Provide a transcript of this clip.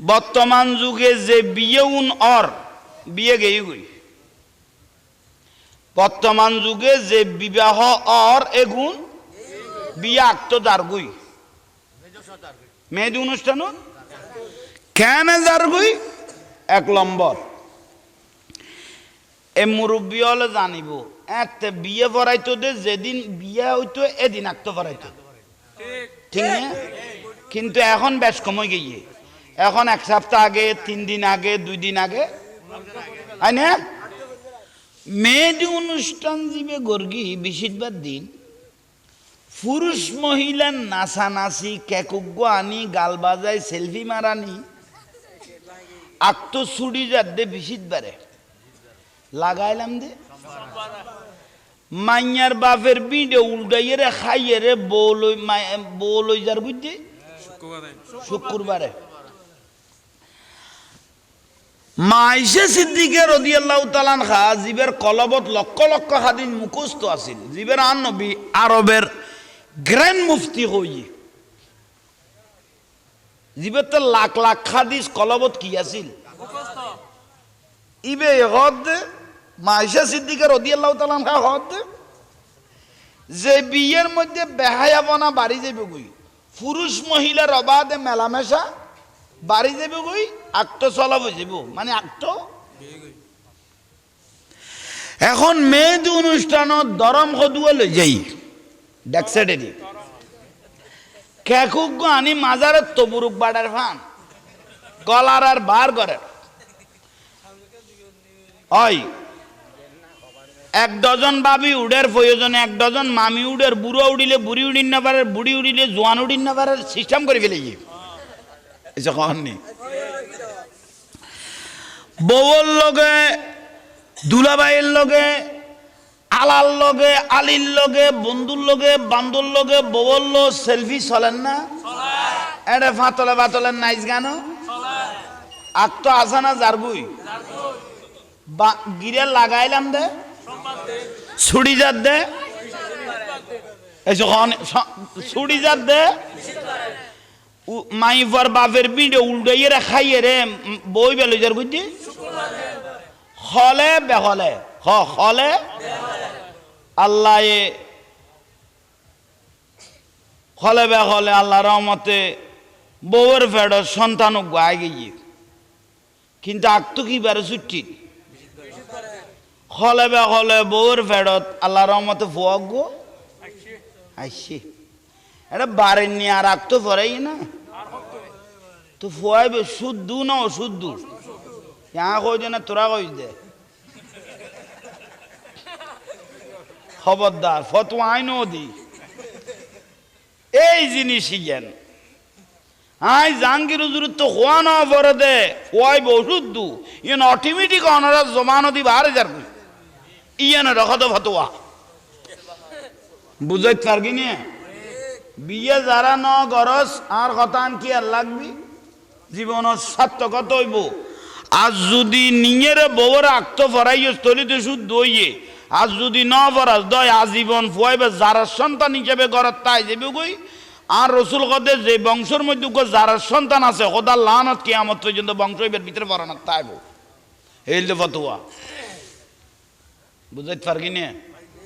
বর্তমান যুগে যে বিয়ে উন অর বিয়ে গেই গই। বর্তমান যুগে যে বিবাহ অর এগুন বিয়ে আক্ত দারগুই মেহেদি অনুষ্ঠান কেন দারগুই এক নম্বর। এ মুরব্বী হলে জানিব এতে বিয়ে পড়াইতো দে যেদিন বিয়ে হইতো এদিন আক্ত পড়াইতো ঠিক। না? কিন্তু এখন বেশ কমই গিয়ে এখন এক সপ্তাহ আগে তিন দিন আগে দুই দিন আগে। না? মেয়েদি অনুষ্ঠান দিবে গর্গি বেশিরভাগ দিন। পুরুষ মহিলার নাচানাচি কেকুগ্য আনি গাল বাজাই সেলফি মারানি। আক্ত ছুড়ি যার দে বেশিরবারে লাগাইলাম দে। মাইয়ার বাপের বিডে উল্টাইয়ে রে খাইয়ে রে বউ লই মাই- বউ লই যার বুঝছি শুক্রবারে। মাইসে সিদ্দিকে রদিয়াল্লাহ তালান খা জীবের কলবত লক্ষ লক্ষ হাদিন মুখস্থ আছিল। জীবের আন নবী আরবের গ্র্যান্ড মুফতি হই জীবের তো লাখ লাখ হাদিস কলবত কি আছিল? ইবে হদ দে মাইসা সিদ্দিকে রদিয়াল্লাহ তালান খা হদ যে বিয়ের মধ্যে বেহায়াবনা বাড়ি যাবে গই পুরুষ মহিলার অবাধে মেলামেশা বাড়ি যাবে গই আক্ত চলাব যাব। মানে আক্ত এখন মেয়েদ অনুষ্ঠানত দরম সদুয়া লৈ যাই। ডেকসাইডেদি কেকুক গো আনি মাজারে তবুরুক বাড়ার ফান। গলার আর বার করে হয়। এক ডজন বাবি উডের প্রয়োজনে এক ডজন মামি উডের বুড়ো উড়িলে বুড়ি উড়িন না পারে বুড়ি উড়িলে জোয়ান উড়িন না পারে সিস্টেম করে ফেলে কখন বউর লগে দুলাবাইয়ের লগে আলার লগে আলির লগে বন্ধুর লগে বান্ধুর লগে বউর লোক সেলফি চলেন না? এটা ফাতলে ফাতলে নাইস গানো? আক তো আসা না বা- গিরে লাগাইলাম দে। ছুড়ি যাত দে। এই যখন ছুড়ি যাত দে। মাইফার বাপের বিড়ে উল্টাইয়ে খাইয়ে রে বই বেলে যার বুঝছি হলে বেহলে, হ, হলে আল্লাহ হলে বেহলে আল্লাহ রহমতে বউয়ের ফেড সন্তান গায়ে গিয়ে কিন্তু আগ তো কি বারে ছুটি? হলে বে হলে বউয়ের ফেডত আল্লাহ রহমতে ফুয়াক গো? আইসি। এটা বাড়ির নিয়ে আর আগ তো পরেই না। তো ফুয়াইবে, শুদ্ধ না অশুদ্ধ? यहाँ কই দে না, তোরা কই দে খবরদার, ফতোয়া আইনও দি এই জিনিসই জ্ঞান। আই জাহাঙ্গীর হুজুর তো হওয়া না পরে দে হওয়াই ওষুধ ইয়েন অটোমেটিক অনারা জমানো দি বাহারে যার ইয়েন রখত ফতোয়া। বুঝাইতে পারবি নিয়ে বিয়ে যারা ন গরস আর কথান কি আর লাগবি? জীবনের সার্থকত হইব। আজ যদি নিয়ের বউর আক্ত ফরাইয় স্থলিতে শুদ্ধ হইয়ে আজ যদি ন ফরাস দয়, আজীবন ফুয়াইবে, যারা সন্তান হিসেবে গড়ার তাই যাবে গই আর রসুল কদে যে বংশের মধ্যে যারা সন্তান আছে সদার লানত কিয়ামত পর্যন্ত বংশ এবার ভিতরে পড়ানোর তাইব এই ফতুয়া। বুঝাইতে পারবি না?